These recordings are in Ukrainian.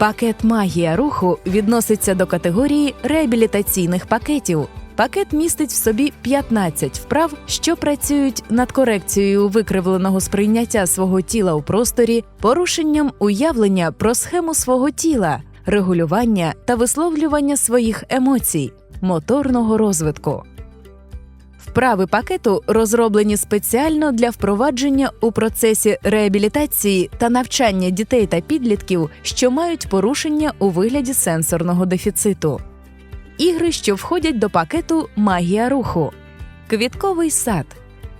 Пакет магія руху відноситься до категорії реабілітаційних пакетів. Пакет містить в собі 15 вправ, що працюють над корекцією викривленого сприйняття свого тіла у просторі, порушенням уявлення про схему свого тіла, регулювання та висловлювання своїх емоцій, моторного розвитку. Вправи пакету розроблені спеціально для впровадження у процесі реабілітації та навчання дітей та підлітків, що мають порушення у вигляді сенсорного дефіциту. Ігри, що входять до пакету Магія руху. Квітковий сад.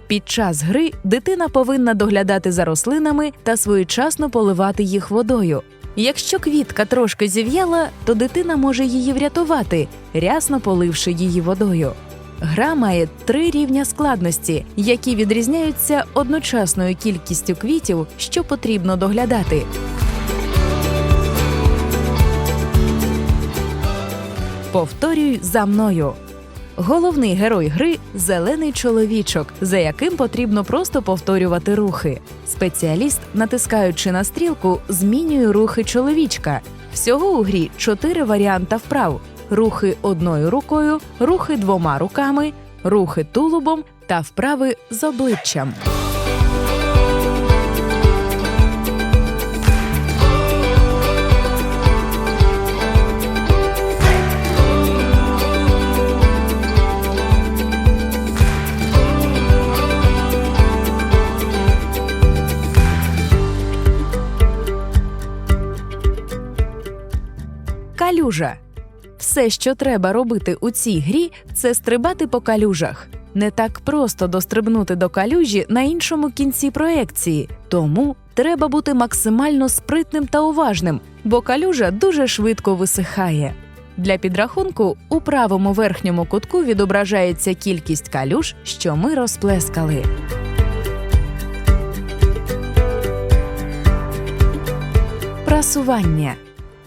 Під час гри дитина повинна доглядати за рослинами та своєчасно поливати їх водою. Якщо квітка трошки зів'яла, то дитина може її врятувати, рясно поливши її водою. Гра має три рівня складності, які відрізняються одночасною кількістю квітів, що потрібно доглядати. Повторюй за мною. Головний герой гри зелений чоловічок, за яким потрібно просто повторювати рухи. Спеціаліст, натискаючи на стрілку, змінює рухи чоловічка. Всього у грі чотири варіанта вправ: рухи одною рукою, рухи двома руками, рухи тулубом та вправи з обличчям. Калюжа. Все, що треба робити у цій грі, це стрибати по калюжах. Не так просто дострибнути до калюжі на іншому кінці проекції, тому треба бути максимально спритним та уважним, бо калюжа дуже швидко висихає. Для підрахунку у правому верхньому кутку відображається кількість калюж, що ми розплескали. Прасування.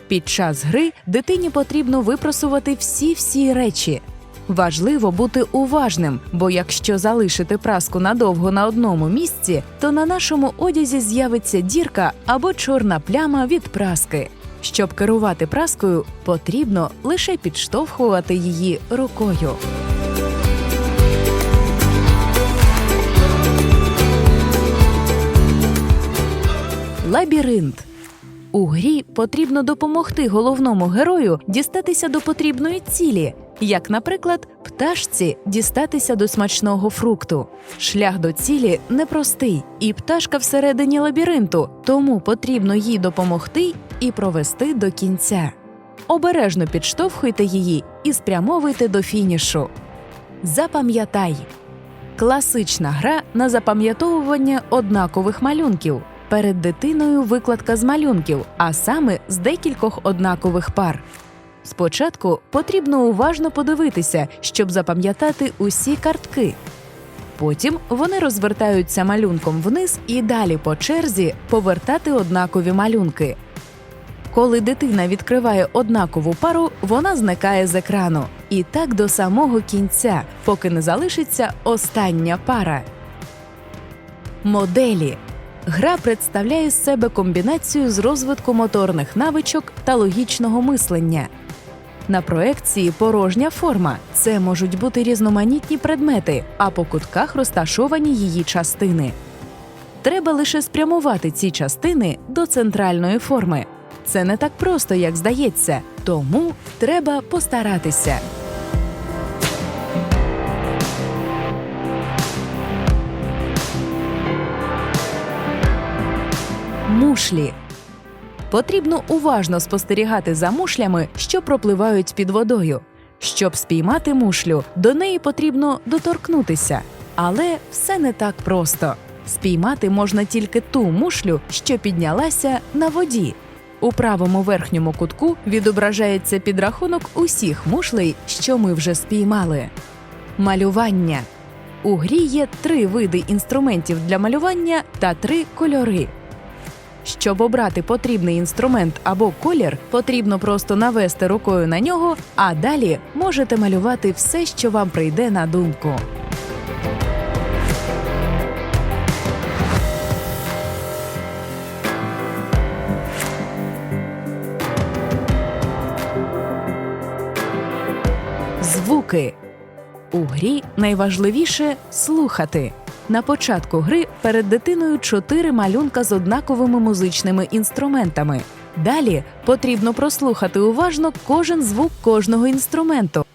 Під час гри дитині потрібно випросувати всі-всі речі. Важливо бути уважним, бо якщо залишити праску надовго на одному місці, то на нашому одязі з'явиться дірка або чорна пляма від праски. Щоб керувати праскою, потрібно лише підштовхувати її рукою. Лабіринт. У грі потрібно допомогти головному герою дістатися до потрібної цілі, як, наприклад, пташці дістатися до смачного фрукту. Шлях до цілі непростий, і пташка всередині лабіринту, тому потрібно їй допомогти і провести до кінця. Обережно підштовхуйте її і спрямовуйте до фінішу. Запам'ятай класична гра на запам'ятовування однакових малюнків. Перед дитиною викладка з малюнків, а саме з декількох однакових пар. Спочатку потрібно уважно подивитися, щоб запам'ятати усі картки. Потім вони розвертаються малюнком вниз і далі по черзі повертати однакові малюнки. Коли дитина відкриває однакову пару, вона зникає з екрану. І так до самого кінця, поки не залишиться остання пара. Моделі Гра представляє з себе комбінацію з розвитку моторних навичок та логічного мислення. На проекції порожня форма це можуть бути різноманітні предмети, а по кутках розташовані її частини. Треба лише спрямувати ці частини до центральної форми. Це не так просто, як здається, тому треба постаратися. Мушлі. Потрібно уважно спостерігати за мушлями, що пропливають під водою. Щоб спіймати мушлю, до неї потрібно доторкнутися. Але все не так просто. Спіймати можна тільки ту мушлю, що піднялася на воді. У правому верхньому кутку відображається підрахунок усіх мушлей, що ми вже спіймали. Малювання. У грі є три види інструментів для малювання та три кольори. Щоб обрати потрібний інструмент або колір, потрібно просто навести рукою на нього, а далі можете малювати все, що вам прийде на думку. Звуки у грі найважливіше слухати. На початку гри перед дитиною чотири малюнка з однаковими музичними інструментами. Далі потрібно прослухати уважно кожен звук кожного інструменту.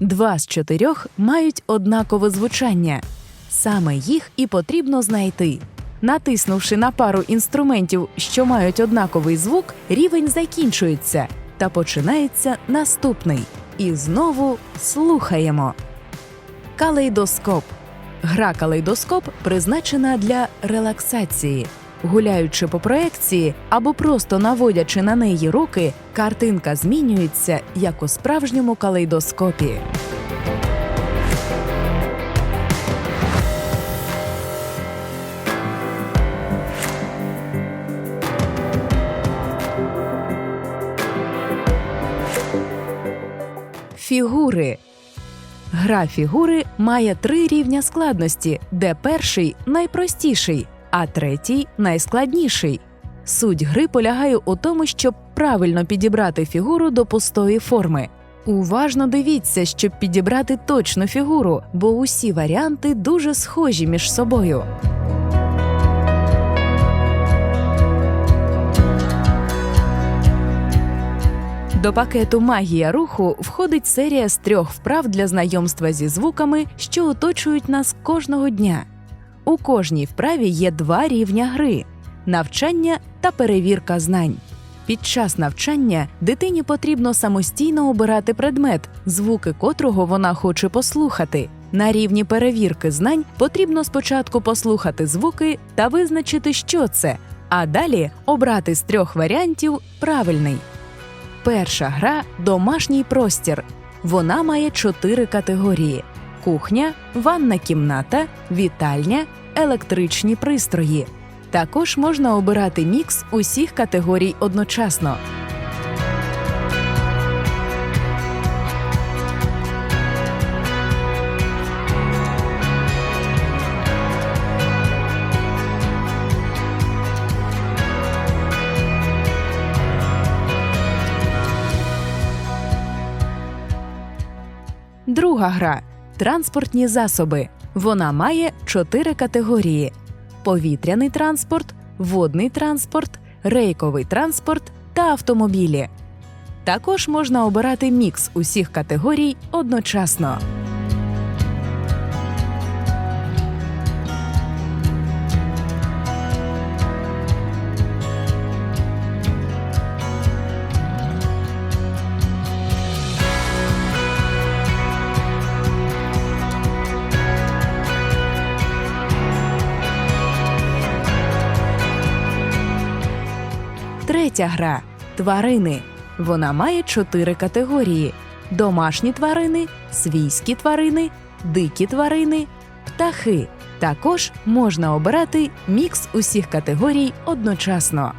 Два з чотирьох мають однакове звучання. Саме їх і потрібно знайти. Натиснувши на пару інструментів, що мають однаковий звук, рівень закінчується та починається наступний. І знову слухаємо. Калейдоскоп. Гра калейдоскоп призначена для релаксації. Гуляючи по проекції або просто наводячи на неї руки, картинка змінюється як у справжньому калейдоскопі. Фігури. Гра фігури має три рівня складності, де перший найпростіший, а третій найскладніший. Суть гри полягає у тому, щоб правильно підібрати фігуру до пустої форми. Уважно дивіться, щоб підібрати точну фігуру, бо усі варіанти дуже схожі між собою. До пакету Магія руху входить серія з трьох вправ для знайомства зі звуками, що оточують нас кожного дня. У кожній вправі є два рівня гри навчання та перевірка знань. Під час навчання дитині потрібно самостійно обирати предмет, звуки котрого вона хоче послухати. На рівні перевірки знань потрібно спочатку послухати звуки та визначити, що це, а далі обрати з трьох варіантів правильний. Перша гра домашній простір. Вона має чотири категорії: кухня, ванна кімната, вітальня, електричні пристрої. Також можна обирати мікс усіх категорій одночасно. Друга гра транспортні засоби. Вона має чотири категорії: повітряний транспорт, водний транспорт, рейковий транспорт та автомобілі. Також можна обирати мікс усіх категорій одночасно. Третя гра тварини. Вона має чотири категорії: домашні тварини, свійські тварини, дикі тварини, птахи. Також можна обирати мікс усіх категорій одночасно.